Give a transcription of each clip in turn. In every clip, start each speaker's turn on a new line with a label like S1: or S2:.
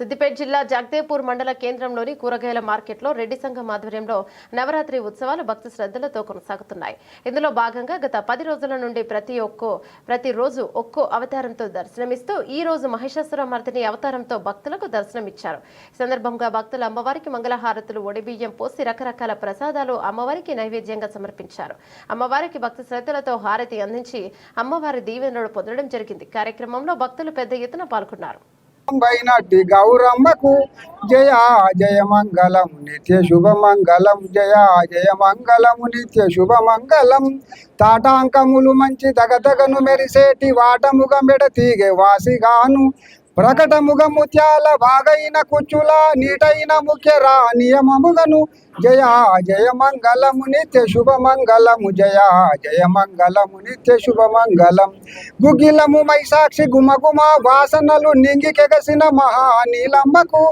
S1: సిద్దిపేట జిల్లా జగదేవ్పూర్ మండల కేంద్రంలోని కూరగాయల మార్కెట్లో రెడ్డి సంఘం ఆధ్వర్యంలో నవరాత్రి ఉత్సవాలు భక్తి శ్రద్ధలతో కొనసాగుతున్నాయి. ఇందులో భాగంగా గత పది రోజుల నుండి ప్రతి ఒక్కో ప్రతిరోజు ఒక్కో అవతారంతో దర్శనమిస్తూ ఈ రోజు మహిషాసుర మర్దిని అవతారంతో భక్తులకు దర్శనమిచ్చారు. ఈ సందర్భంగా భక్తులు అమ్మవారికి మంగళహారతులు ఒడిబియ్యం పోసి రకరకాల ప్రసాదాలు అమ్మవారికి నైవేద్యంగా సమర్పించారు. అమ్మవారికి భక్తి శ్రద్ధలతో హారతి అందించి అమ్మవారి దీవెనలు పొందడం జరిగింది. కార్యక్రమంలో భక్తులు పెద్ద ఎత్తున పాల్గొన్నారు.
S2: బైనటి గౌరమ్మకు జయ జయ మంగళం నిత్య శుభ మంగళం జయ జయ మంగళము నిత్య శుభ మంగళం. తాటాంకములు మంచి తగతగను మెరిసేటి వాటముగ మెడ తీగే వాసిగాను. ప్రకటముగ ముత్యాల బాగైన కుచ్చుల నీటైన ముఖ్యరా నియమముగను. జయ జయ మంగళము నిత్య శుభ మంగళము. జయ జయ మంగళము నిత్య శుభ మంగళం. గుగిలము మైసాక్షి గుమగుమ వాసనలు నింగికెగసిన మహా నీలమ్మకు.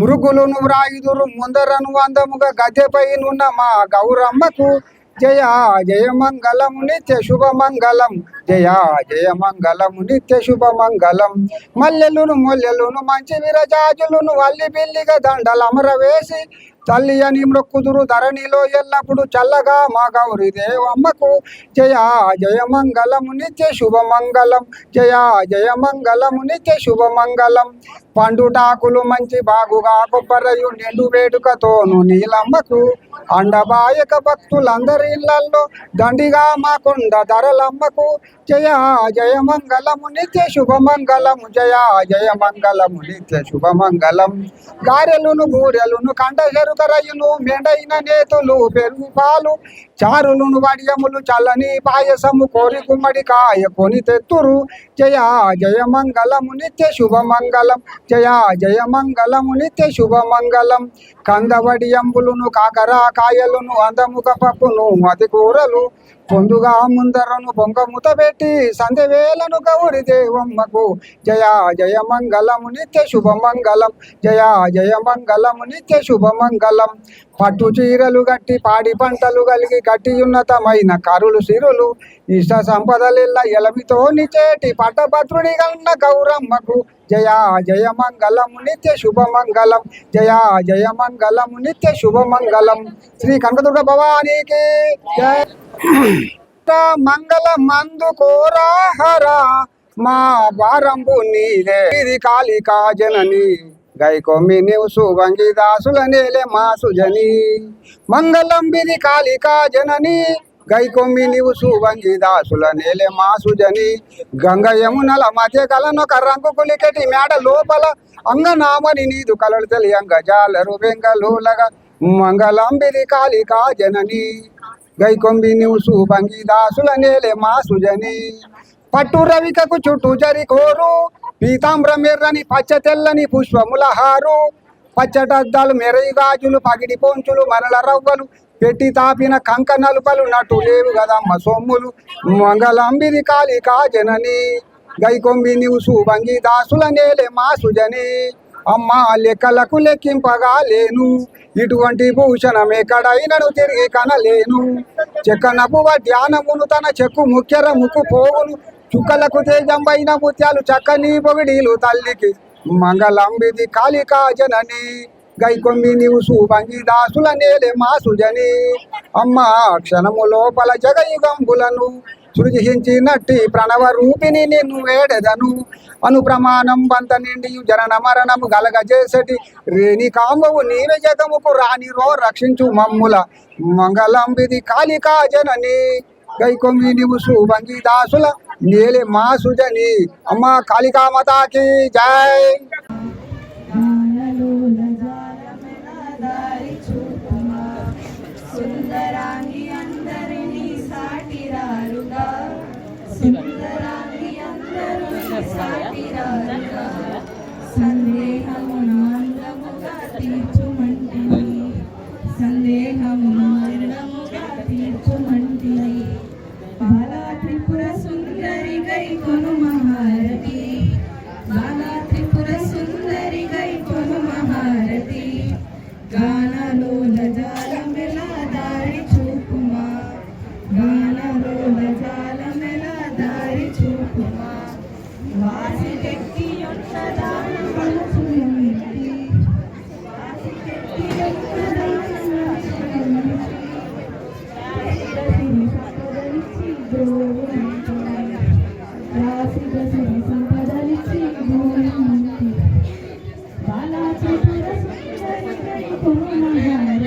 S2: మృగులును వ్రాయుదురు ముందరను అందముగా గద్దెపైనున్న మా గౌరమ్మకు. జయ జయ మంగళము నిత్య శుభ మంగళం. జయ జయ మంగళము నిత్య శుభ మంగళం. మల్లెలును మొల్లెలును మంచి విరజాజులును అల్లి బిల్లిగా దండలు అమరవేసి తల్లి అని మృక్కుదురు ధరణిలో ఎల్లప్పుడు చల్లగా మా గౌరి దేవమ్మకు. జయ జయ మంగళము నిత్య శుభ మంగళం. జయ జయ మంగళము నిత్య శుభ మంగళం. పండుటాకులు మంచి బాగుగా కొబ్బరయు నిండు వేడుకతోను నీలమ్మకు. అండబాయక భక్తులందరి ఇళ్ళల్లో దండిగా మాకుండ ధరలమ్మకు జయ జయ మంగళము నిత్య శుభమంగళము జయ జయ మంగళము నిత్య శుభమంగళం. గారెలును బూరెలును కండ చెరుకరయును మెండైన నేతులు పెరుగు పాలు చారులును వడియములు చల్లని పాయసము కోరి గుమ్మడి కాయ కొని తెత్తురు. జయ జయ మంగళము నిత్య శుభమంగళం జయ జయ మంగళము నిత్య శుభమంగళం కందవడియంబులును కాకరా కాయలును అందముగ పప్పును మతి కూరలు. పొందుగా ముందరను పొంగముత పెట్టి సందవేలను గౌరి దేవమ్మకు. జయ జయ మంగళము నిత్య శుభమంగళం జయ జయ మంగళము నిత్య శుభమంగళం పట్టు చీరలు గట్టి పాడి పంటలు కలిగి గట్టి ఉన్నతమైన కరులు సిరులు ఇష్ట సంపదలిల్ల ఎలమితో నిచేటి పట్టభద్రుడి కన్న గౌరమ్మకు. జయ జయ మంగళము నిత్య శుభమంగళం. జయ జయ మంగళము నిత్య శుభమంగళం. శ్రీ కనకదుర్గ భవానీకి జయ. మంగళ మందు కోరాహరా మా వారంబు నీదే ఇది కాళికా జనని. గైకొమ్మి నీవు సుభంగి దాసుల నేలే మా సుజని మంగళం కాళికా జనని గైకొమ్మి నీవు సుభంగి దాసుల నేలే మా సుజని గంగ యమునల మధ్య కలనొక రంగు కులికెటి మేడ లోపల అంగనామని నీదు కలలు తెలియంగ జాలరు బెంగళూలగా మంగళంబిది కాళికా జనని గైకొంబి నీవు సుభంగి దాసుల నేలే మా సుజని పట్టు రవికకు చుట్టూ జరి కోరు పీతాంబ్రం ఎర్రని పచ్చ తెల్లని పుష్పముల హారు పచ్చటద్దాలు మెరయి గాజులు పగిడి పొంచులు మరల రవ్వలు పెట్టి తాపిన కంక నలుపలు నటు లేవు కదమ్మ సొమ్ములు. మంగళంబిది కాళికా జనని గైకొంబి నివుసు సుభంగి దాసుల నేలే మా సుజని. అమ్మ లెక్కలకు లెక్కింపగా లేను. ఇటువంటి భూషణం ఎక్కడైనను తిరిగి కనలేను. చెక్కనపు ధ్యానమును తన చెక్కు ముఖ్యర ముక్కు పోవును. చుక్కలకు తేజంబైన ముత్యాలు చక్కని పొగిడీలు తల్లికి. మంగళంబిది కాళికా జనని గైకొమ్మి నీవు సుభంగి దాసుల నేలే మా సుజని అమ్మ క్షణము లోపల జగయుగంబులను సృజించినట్టి ప్రణవ రూపిణి నిన్ను వేడెదను. అను ప్రమాణం బంత నిండి జనన మరణము గలగజేసటి రేణి కాంబవు నీవే జగముకు రాని రో రక్షించు మమ్ముల. మంగళంబిది కాళికా జనని గైకొమ్మి నీవు సుభంగి దాసుల నేలే మా సుజని అమ్మ కాళికా మాతాకి జై
S3: సుందరాంగి అందరినీ సాటిరారుగా ಕೊನೆವರೆಗೂ